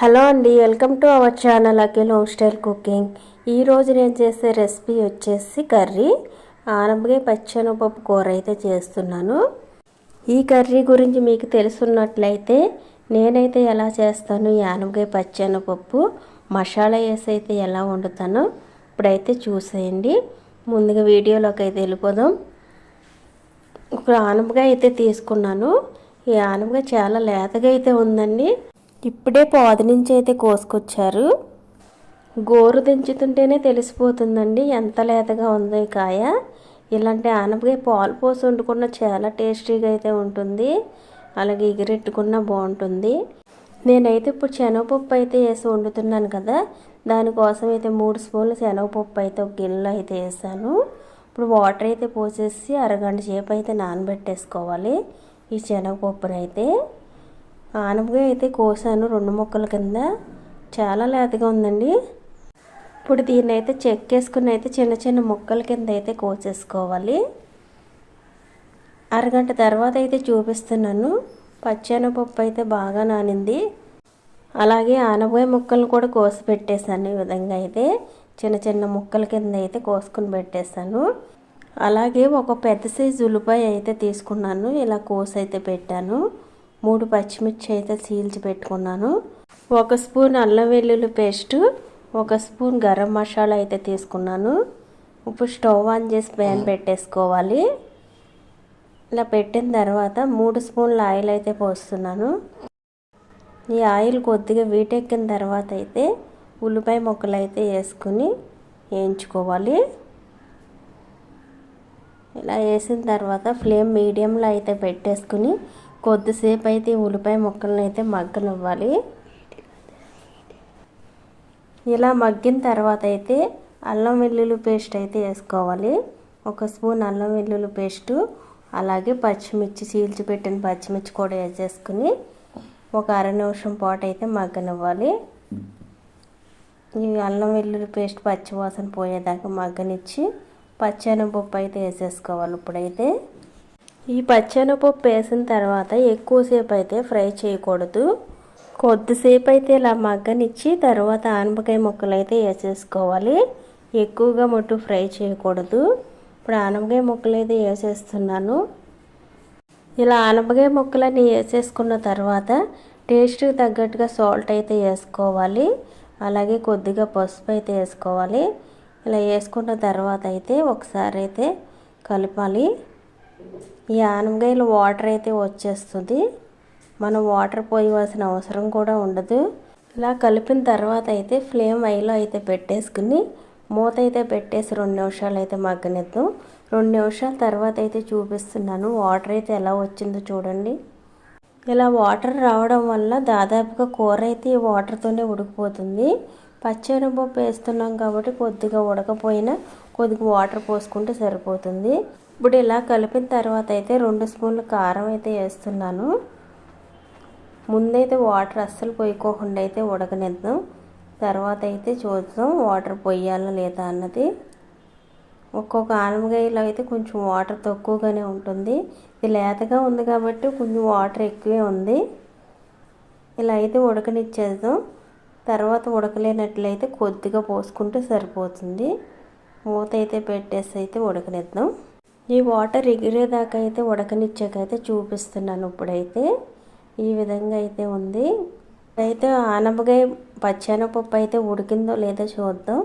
Hello అండి welcome to our channel Akhil home style cooking. ఈరోజు నేను చేసే రెసిపీ వచ్చేసి కర్రీ. ఆనపకాయ పచ్చనపప్పు కూర అయితే చేస్తున్నాను. ఈ కర్రీ గురించి మీకు తెలుసున్నట్లయితే నేనైతే ఎలా చేస్తాను ఈ ఆనపకాయ పచ్చనపప్పు మసాలా వేసి అయితే ఎలా వండుతానో ఇప్పుడైతే చూసేయండి. ముందుగా వీడియోలోకి అయితే వెళ్ళిపోదాం. ఒక ఆనపకాయ అయితే తీసుకున్నాను. ఈ ఆనపకాయ చాలా లేతగా అయితే ఉందండి. ఇప్పుడే పాది నుంచి అయితే కోసుకొచ్చారు. గోరు దించుతుంటేనే తెలిసిపోతుందండి. ఎంత లేతగా ఉందో ఈ కాయ. ఇలాంటి ఆనపకాయ పాలు పోసి వండుకున్న చాలా టేస్టీగా అయితే ఉంటుంది. అలాగే ఎగిరెట్టుకున్న బాగుంటుంది. నేనైతే ఇప్పుడు శనగపప్పు అయితే వేసి వండుతున్నాను కదా. దానికోసం అయితే మూడు స్పూన్లు శనగపప్పు అయితే ఒక గిన్నెలో అయితే వేసాను. ఇప్పుడు వాటర్ అయితే పోసేసి అరగంట సేపు అయితే నానబెట్టేసుకోవాలి ఈ శనగపప్పునైతే. ఆనపకాయ అయితే కోసాను రెండు మొక్కల కింద. చాలా లేతగా ఉందండి. ఇప్పుడు దీన్ని అయితే చెక్కేసుకుని అయితే చిన్న చిన్న ముక్కల కింద అయితే కోసేసుకోవాలి. అరగంట తర్వాత అయితే చూపిస్తున్నాను. పచ్చెనపప్పు అయితే బాగా నానింది. అలాగే ఆనపకాయ ముక్కలను కూడా కోసి పెట్టేశాను ఈ విధంగా అయితే. చిన్న చిన్న ముక్కల కింద అయితే కోసుకుని పెట్టేశాను. అలాగే ఒక పెద్ద సైజు ఉల్లిపాయ అయితే తీసుకున్నాను. ఇలా కోసి అయితే పెట్టాను. మూడు పచ్చిమిర్చి అయితే సీల్చి పెట్టుకున్నాను. ఒక స్పూన్ అల్లం వెల్లుల్లి పేస్ట్ ఒక స్పూన్ గరం మసాలా అయితే తీసుకున్నాను. ఇప్పుడు స్టవ్ ఆన్ చేసి ప్యాన్ పెట్టేసుకోవాలి. ఇలా పెట్టిన తర్వాత మూడు స్పూన్ల ఆయిల్ అయితే పోస్తున్నాను. ఈ ఆయిల్ కొద్దిగా వీటెక్కిన తర్వాత అయితే ఉల్లిపాయ ముక్కలు అయితే వేసుకుని వేయించుకోవాలి. ఇలా వేసిన తర్వాత ఫ్లేమ్ మీడియంలో అయితే పెట్టేసుకుని కొద్దిసేపు అయితే ఉల్లిపాయ ముక్కలను అయితే మగ్గనివ్వాలి. ఇలా మగ్గిన తర్వాత అయితే అల్లం వెల్లుల్లి పేస్ట్ అయితే వేసుకోవాలి. ఒక స్పూన్ అల్లం వెల్లుల్లి పేస్టు అలాగే పచ్చిమిర్చి చీల్చి పెట్టిన పచ్చిమిర్చి కూడా వేసేసుకుని ఒక అర నిమిషం పాటు అయితే మగ్గనివ్వాలి. ఈ అల్లం వెల్లుల్లి పేస్ట్ పచ్చివాసన పోయేదాకా మగ్గనిచ్చి పచ్చెనపప్పు అయితే వేసేసుకోవాలి ఇప్పుడైతే. ఈ పచ్చెనపప్పు వేసిన తర్వాత ఎక్కువసేపు అయితే ఫ్రై చేయకూడదు. కొద్దిసేపు అయితే ఇలా మగ్గనిచ్చి తర్వాత ఆనపకాయ ముక్కలు అయితే వేసేసుకోవాలి. ఎక్కువగా మట్టు ఫ్రై చేయకూడదు. ఇప్పుడు ఆనపకాయ ముక్కలు అయితే వేసేస్తున్నాను. ఇలా ఆనపకాయ ముక్కలన్నీ వేసేసుకున్న తర్వాత టేస్ట్కి తగ్గట్టుగా సాల్ట్ అయితే వేసుకోవాలి. అలాగే కొద్దిగా పసుపు అయితే వేసుకోవాలి. ఇలా వేసుకున్న తర్వాత అయితే ఒకసారి అయితే కలపాలి. ఈ ఆనపకాయలు వాటర్ అయితే వచ్చేస్తుంది. మనం వాటర్ పోయవలసిన అవసరం కూడా ఉండదు. ఇలా కలిపిన తర్వాత అయితే ఫ్లేమ్ ఐలో అయితే పెట్టేసుకుని మూత అయితే పెట్టేసి రెండు నిమిషాలు అయితే మగ్గనిద్దాం. రెండు నిమిషాల తర్వాత అయితే చూపిస్తున్నాను వాటర్ అయితే ఎలా వచ్చిందో చూడండి. ఇలా వాటర్ రావడం వల్ల దాదాపుగా కూర అయితే ఈ వాటర్తోనే ఉడికిపోతుంది. పచ్చెనపప్పు వేస్తున్నాం కాబట్టి కొద్దిగా ఉడకపోయినా కొద్దిగా వాటర్ పోసుకుంటే సరిపోతుంది. ఇప్పుడు ఇలా కలిపిన తర్వాత అయితే రెండు స్పూన్లు కారం అయితే వేస్తున్నాను. ముందైతే వాటర్ అస్సలు పోయికోకుండా అయితే ఉడకనిద్దాం. తర్వాత అయితే చూద్దాం వాటర్ పోయాలా లేదా అన్నది. ఒక్కొక్క ఆనమకాయలో అయితే కొంచెం వాటర్ తక్కువగానే ఉంటుంది. ఇది లేతగా ఉంది కాబట్టి కొంచెం వాటర్ ఎక్కువే ఉంది. ఇలా అయితే ఉడకనిచ్చేద్దాం. తర్వాత ఉడకలేనట్లయితే కొద్దిగా పోసుకుంటే సరిపోతుంది. మూత అయితే పెట్టేసి అయితే ఉడకనిద్దాం. ఈ వాటర్ ఎగిరేదాకా అయితే ఉడకనిచ్చాకైతే చూపిస్తున్నాను ఇప్పుడైతే. ఈ విధంగా అయితే ఉంది. అయితే ఆనపకాయ పచ్చెనపప్పు అయితే ఉడికిందో లేదో చూద్దాం.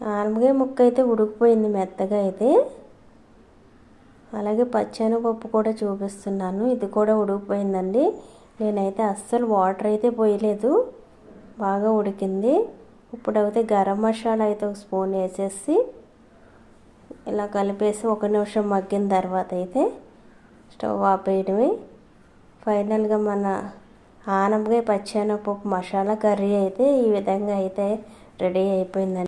ఆనపకాయ ముక్క అయితే ఉడికిపోయింది మెత్తగా అయితే. అలాగే పచ్చెనపప్పు కూడా చూపిస్తున్నాను. ఇది కూడా ఉడికిపోయిందండి. నేనైతే అస్సలు వాటర్ అయితే పోయలేదు. బాగా ఉడికింది. ఇప్పుడైతే గరం మసాలా అయితే ఒక స్పూన్ వేసేసి ఇలా కలిపేసి ఒక నిమిషం మగ్గిన తర్వాత అయితే స్టవ్ ఆపేయడమే. ఫైనల్గా మన ఆనపకాయ పచ్చెనపప్పు మసాలా కర్రీ అయితే ఈ విధంగా అయితే రెడీ అయిపోయిందండి.